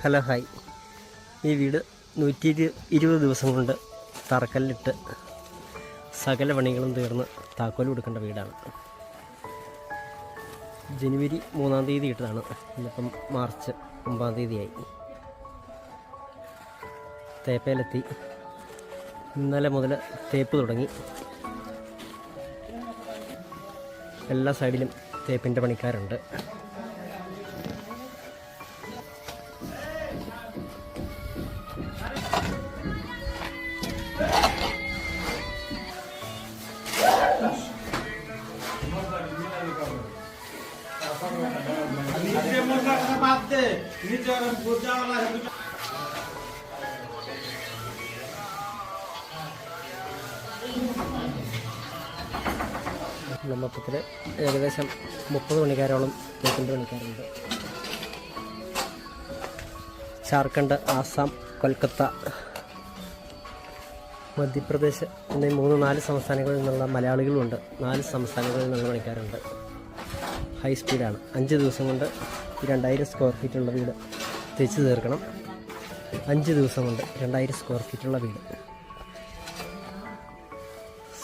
Hello hi. ഈ വീട് നൂറ്റി ഇരു ഇരുപത് ദിവസം കൊണ്ട് തറക്കല്ലിട്ട് സകല പണികളും തീർന്ന് താക്കോൽ കൊടുക്കേണ്ട വീടാണ്. ജനുവരി മൂന്നാം തീയതി ഇട്ടതാണ്. ഇന്നിപ്പം മാർച്ച് ഒമ്പതാം തീയതിയായി. തേപ്പയിലെത്തി. ഇന്നലെ മുതൽ തേപ്പ് തുടങ്ങി. എല്ലാ സൈഡിലും തേപ്പിന്റെ പണിക്കാരുണ്ട്. മൊത്തത്തിൽ ഏകദേശം മുപ്പത് മണിക്കാരോളം തേപ്പിന്റെ മണിക്കാരുണ്ട്. ജാർഖണ്ഡ് ആസാം കൊൽക്കത്ത മധ്യപ്രദേശ് എന്നീ മൂന്ന് നാല് സംസ്ഥാനങ്ങളിൽ നിന്നുള്ള മലയാളികളുണ്ട്. നാല് സംസ്ഥാനങ്ങളിൽ നിന്നുള്ള പണിക്കാരുണ്ട് ഹൈ സ്പീഡാണ് അഞ്ച് ദിവസം കൊണ്ട് രണ്ടായിരം സ്ക്വയർ ഫീറ്റുള്ള വീട് തേച്ച് തീർക്കണം. അഞ്ച് ദിവസം കൊണ്ട് രണ്ടായിരം സ്ക്വയർ ഫീറ്റുള്ള വീട്.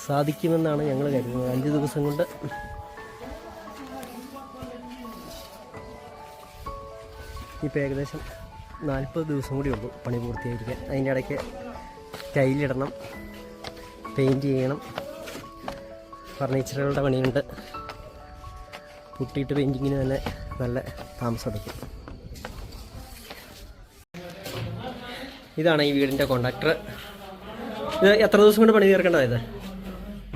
സാധിക്കുമെന്നാണ് ഞങ്ങൾ കരുതുന്നത്. അഞ്ച് ദിവസം കൊണ്ട് ഇപ്പോൾ ഏകദേശം നാൽപ്പത് ദിവസം കൂടി ഉള്ളൂ പണി പൂർത്തിയായിരിക്കാൻ. അതിന്റെ ഇടയ്ക്ക് ടൈലിടണം പെയിന്റ് ചെയ്യണം. ഫർണിച്ചറുകളുടെ പണിയുണ്ട്. പുട്ടിയിട്ട് പെയിന്റിങ്ങിന് തന്നെ നല്ല താമസം എടുക്കും ഇതാണ് ഈ വീടിന്റെ കോണ്ടാക്ടർ ഇത് എത്ര ദിവസം കൊണ്ട് പണി തീർക്കേണ്ടത് ഇത്?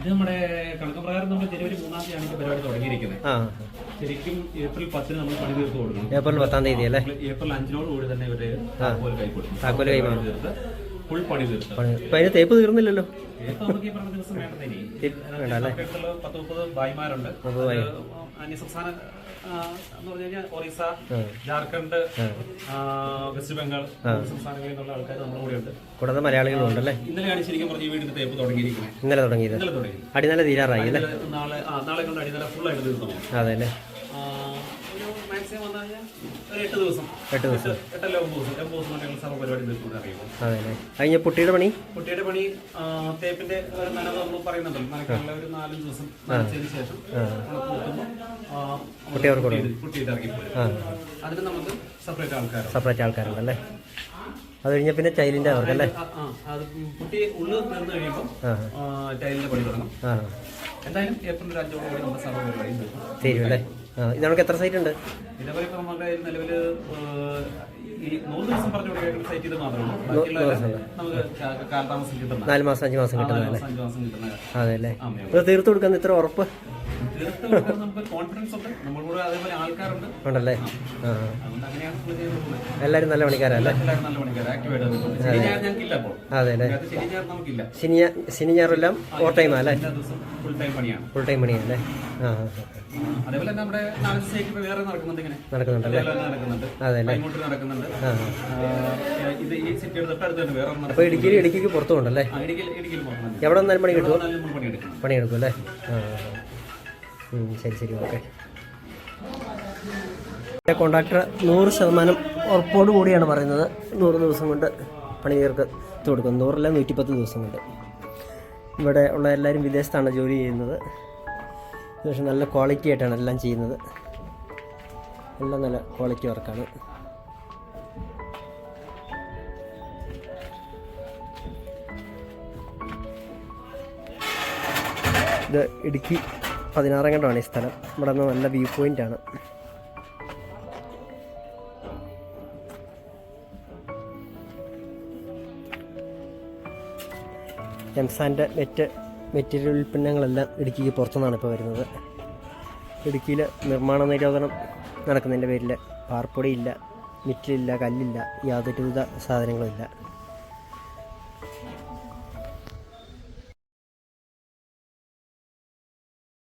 നമ്മുടെ കണക്ക് പ്രകാരം നമ്മൾ ജനുവരി മൂന്നാം തീയതിയാണ് ഈ പരിപാടി തുടങ്ങിയിരിക്കുന്നത്. ആ. ശരിക്കും ഏപ്രിൽ പത്തിന് നമ്മൾ പണി തീർത്ത് കൊടുക്കണം. ഏപ്രിൽ പത്താം തീയതി അല്ലേ? ഏപ്രിൽ അഞ്ചിനോട് കൂടി തന്നെ ഇവർ താക്കോൽ കൈ കൊടുക്കും താക്കോൽ കൈമാറും. തീർത്ത് ഫുൾ പണി അതിന് തേപ്പ് തീർന്നില്ലല്ലോ. ഏപ്പ് നമുക്ക് ഈ പറഞ്ഞ ദിവസം വേണ്ടത് ഇനി. വേണ്ട അല്ലേ? നമുക്ക് അടുത്തുള്ള പത്ത് മുപ്പത് ഭായിമാരുണ്ട്. മുപ്പത് ഭായി. അന്യ സംസ്ഥാന ആ, എന്ന് പറഞ്ഞു കഴിഞ്ഞാൽ ഒറീസ ജാർഖണ്ഡ് ആ, വെസ്റ്റ് ബംഗാൾ സംസ്ഥാനങ്ങളിൽ നിന്നുള്ള ആൾക്കാർ നമ്മുടെ കൂടെ ഉണ്ട് കൂടാതെ മലയാളികളും ഉണ്ടല്ലേ ഇന്നലെയാണ് ശരിക്കും പറഞ്ഞ ഈ വീടിന്റെ തേപ്പ് തുടങ്ങിയിരിക്കുന്നത് ഇന്നലെ തുടങ്ങിയത്. ഇന്നലെ തുടങ്ങി. അടിനല തീരാറായി അല്ലേ? ഇന്നലെ- നാളെ ആ നാളെ കൊണ്ട് അടിനല ഫുൾ ആയിട്ട് തീർന്നു. അതെ അല്ലേ? എട്ട് ദിവസം. എട്ട് ദിവസം. എട്ട് എട്ടല്ല ഒമ്പത് ദിവസം. ഒമ്പത് ദിവസം കൊണ്ട് ഞങ്ങൾ പരിപാടി അറിയുമ്പോൾ അതെ കഴിഞ്ഞ പുട്ടിയുടെ പണി? പുട്ടിയുടെ പണി തേപ്പിന്റെ ഒരു നനവ് നമ്മൾ പറയുന്നുണ്ടല്ലോ. ഒരു നാലഞ്ച് ദിവസം നനച്ചതിന് ശേഷം പുട്ടി കുത്തുമ്പോൾ കുട്ടിയവർക്ക് കൊടുക്കും. കുട്ടിയിട്ട് ഇറങ്ങി അതിന് നമുക്ക് സെപ്പറേറ്റ് ആൾക്കാർ സെപ്പറേറ്റ് ആൾക്കാരുണ്ടല്ലേ അത് കഴിഞ്ഞ പിന്നെ ടൈലിന്റെ അവർക്ക് അല്ലേ കുട്ടി ഉള്ളിൽ നിന്ന് കഴിയുമ്പോൾ ടൈലിന്റെ പണി തുടങ്ങും. എന്തായാലും ഏപ്രിൽ ഒരു അഞ്ചോട് കൂടി നമ്മുടെ സർവ പരിപാടി തരും അല്ലേ? ഇത് നമുക്ക് എത്ര സൈറ്റ് ഉണ്ട്? നാല് മാസം അഞ്ച് മാസം കിട്ടുന്നതല്ലേ അതെ അല്ലേ? ഇത് തീർത്ത് കൊടുക്കാൻ ഇത്ര ഉറപ്പ്? ഉണ്ടല്ലേ? എല്ലാരും നല്ല പണിക്കാരല്ലേ നല്ല അതെ. അല്ലേ? ശനി ഞായർ നമുക്കില്ല. ശനി ഞാ- ശനി ഓവർ ടൈം അല്ലേ? ഫുൾ ടൈം പണിയാണ്. ഫുൾ ടൈം പണിയല്ലേ ആ. അതേപോലെ നമ്മുടെ വേറെ നടക്കുന്നുണ്ട് ഇങ്ങനെ. നടക്കുന്നുണ്ടല്ലേ നടക്കുന്നുണ്ട്. അതെ ഇത് ഈ സിറ്റിയുടെ തൊട്ടടുത്ത് തന്നെ വേറെ അപ്പോൾ ഇടുക്കിയിൽ ഇടുക്കിക്ക് പുറത്തുണ്ടല്ലേ എവിടെ നിന്നാലും പണി കിട്ടുമോ നല്ല പണിയെടുക്കും അല്ലേ? ആ. ശരി ശരി ഓക്കെ. കോൺട്രാക്ടർ നൂറ് ശതമാനം ഉറപ്പോട് കൂടിയാണ് പറയുന്നത്. നൂറ് ദിവസം കൊണ്ട് പണി തീർക്ക് കൊടുക്കും നൂറല്ല നൂറ്റിപ്പത്ത് ദിവസം കൊണ്ട്. ഇവിടെ ഉള്ള എല്ലാവരും വിദേശത്താണ് ജോലി ചെയ്യുന്നത്. പക്ഷെ നല്ല ക്വാളിറ്റി ആയിട്ടാണ് എല്ലാം ചെയ്യുന്നത്. എല്ലാം നല്ല ക്വാളിറ്റി വർക്കാണ് ഇത് ഇടുക്കി പതിനാറാം കണ്ടാണ് ഈ സ്ഥലം. ഇവിടെ നിന്ന് നല്ല വ്യൂ പോയിന്റ് ആണ്. എംസാന്റെ മെറ്റ് മെറ്റീരിയൽ ഉൽപ്പന്നങ്ങളെല്ലാം ഇടുക്കിക്ക് പുറത്തുനിന്നാണ് ഇപ്പോൾ വരുന്നത്. ഇടുക്കിയിൽ നിർമ്മാണ നിരോധനം നടക്കുന്നതിന്റെ പേരിൽ പാർപ്പൊടിയില്ല മിറ്റിലില്ല കല്ലില്ല യാതൊരുവിധ സാധനങ്ങളുമില്ല